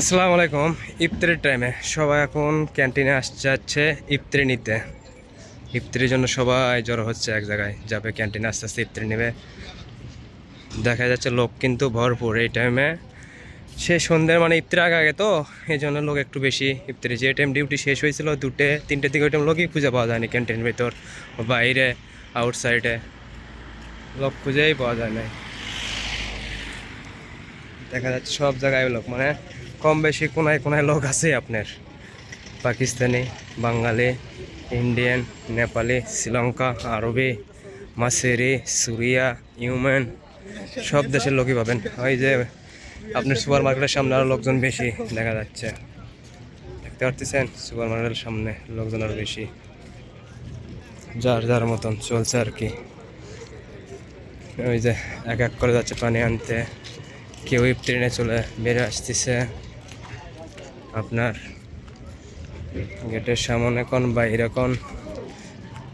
আসসালামু আলাইকুম, ইফতারের টাইমে সবাই এখন ক্যান্টিনে আসছে যাচ্ছে ইফতারি নিতে। ইফতারির জন্য সবাই জড়ো হচ্ছে এক জায়গায়, যাবে ক্যান্টিনে আস্তে আস্তে ইফতারি নেবে। দেখা যাচ্ছে লোক কিন্তু ভরপুর এই টাইমে সে সন্ধ্যের মানে ইফতার আগে আগে তো, এই জন্য লোক একটু বেশি ইফতারি। যে টাইম ডিউটি শেষ হয়েছিল দুটে, তিনটে দিকে ওই টাইম লোকই খুঁজে পাওয়া যায়নি ক্যান্টিনের ভেতর, বাইরে আউটসাইডে লোক খুঁজেই পাওয়া যায় না দেখা যাচ্ছে সব জায়গায় লোক মানে কম বেশি কোনায় কোনায় লোক আছে আপনার। পাকিস্তানি, বাঙালি, ইন্ডিয়ান, নেপালি, শ্রীলঙ্কা, আরবি, মাসেরি, সুরিয়া, ইউমেন, সব দেশের লোকই পাবেন। ওই যে আপনার সুপার মার্কেটের সামনে আরও লোকজন বেশি দেখা যাচ্ছে। দেখতে পারতেছেন? সুপার মার্কেটের সামনে লোকজন আরও বেশি। যার যার মতন চলছে আর কি। ওই যে এক এক করে যাচ্ছে পানি আনতে। কেউ ট্রেনে চলে বেড়ে আসতেছে। আপনার গেটের সামনে কোন বাইরে কোন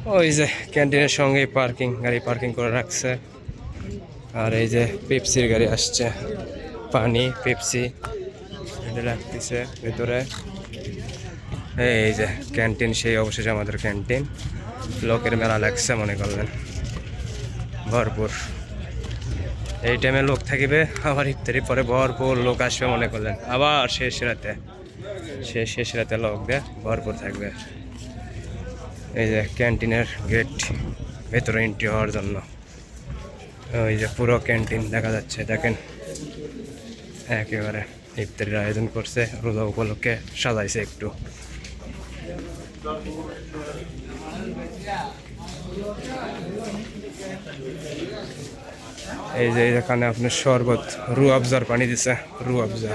ওই যে ক্যান্টিনের সঙ্গে পার্কিং, গাড়ি পার্কিং করে রাখছে। আর এই যে পেপসির গাড়ি আসছে। পানি, পেপসি রাখতেছে ভেতরে। এই যে ক্যান্টিন, সেই অবশেষে আমাদের ক্যান্টিন। লোকের মেলা লাগছে, মনে করলেন। ভরপুর। এই টাইমে লোক থাকিবে, আবার ইফতারি পরে ভরপুর লোক আসবে, মনে করলেন। আবার শেষ রাতে। শেষ শেষ রাতে লোক দিয়ে, ভরপুর থাকবে। এই যে ক্যান্টিনের গেট, ভেতরে এন্ট্রি হওয়ার জন্য। ওই যে পুরো ক্যান্টিন দেখা যাচ্ছে, দেখেন। একেবারে ইফতারির আয়োজন করছে, রোজা উপলক্ষে সাজাইছে একটু। এই যে এখানে আপনার শরবত রু আফজার পানি দিছে রু আফজা